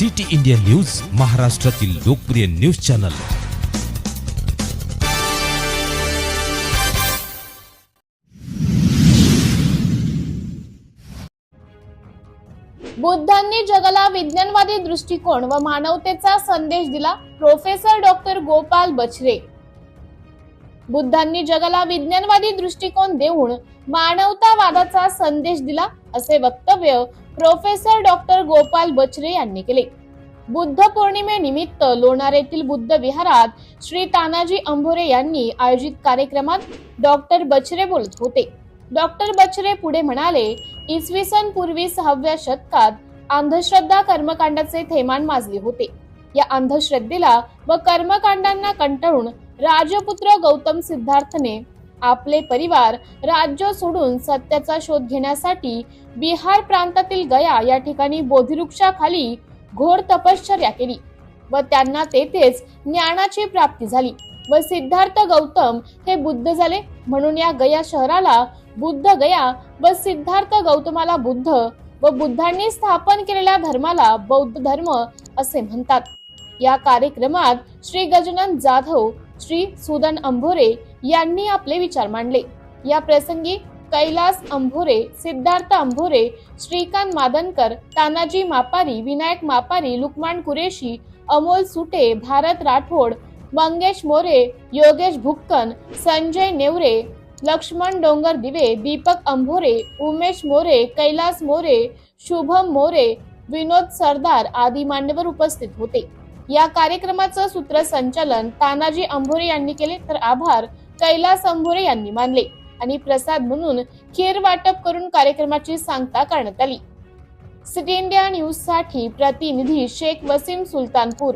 City India news महाराष्ट्रातील लोकप्रिय news channel. बुद्धांनी जगाला विज्ञानवादी दृष्टिकोन व मानवतेचा संदेश दिला प्रोफेसर डॉक्टर गोपाल बछरे. बुद्धांनी जगाला विज्ञानवादी दृष्टिकोन देऊन मानवतावादाचा संदेश दिला असे वक्तव्य प्रोफेसर डॉक्टर गोपाल बछरे यांनी केले. बुद्ध पौर्णिमेनिमित्त लोणार येथील बुद्ध विहारात श्री तानाजी अंभोरे यांनी आयोजित कार्यक्रमात डॉक्टर बछरे बोलत होते. डॉक्टर बछरे पुढे म्हणाले इसवी सन पूर्वी सहाव्या शतकात अंधश्रद्धा कर्मकांडाचे थैमान माजले होते. या अंधश्रद्धेला व कर्मकांडांना कंटाळून राजपुत्र गौतम सिद्धार्थने आपले परिवार राज्य सोडून सत्याचा शोध घेण्यासाठी बिहार प्रांतातील गया या ठिकाणी बोधिवृक्षाखाली घोर तपश्चर्या केली व त्यांना तेथेच ज्ञानाची प्राप्ती झाली व सिद्धार्थ गौतम हे बुद्ध झाले. म्हणून या गया शहराला बुद्ध गया व सिद्धार्थ गौतमाला बुद्ध व बुद्धांनी स्थापन केलेल्या धर्माला बौद्ध धर्म असे म्हणतात. या कार्यक्रमात श्री गजानन जाधव श्री सुदन अंभोरे यांनी आपले विचार मांडले. या प्रसंगी कैलास अंभोरे सिद्धार्थ अंभोरे श्रीकांत मादनकर तानाजी मापारी विनायक मापारी लुकमान कुरेशी अमोल सुटे भारत राठोड मंगेश मोरे योगेश भुक्कन संजय नेवरे लक्ष्मण डोंगर दिवे दीपक अंभोरे उमेश मोरे कैलास मोरे शुभम मोरे विनोद सरदार आदी मान्यवर उपस्थित होते. या कार्यक्रमाचं सूत्रसंचालन तानाजी अंभोरे यांनी केले तर आभार कैलास अंभोरे यांनी मानले. आणि प्रसाद म्हणून खीर वाटप करून कार्यक्रमाची सांगता करण्यात आली. सिटी इंडिया न्यूजसाठी प्रतिनिधी शेख वसीम सुलतानपूर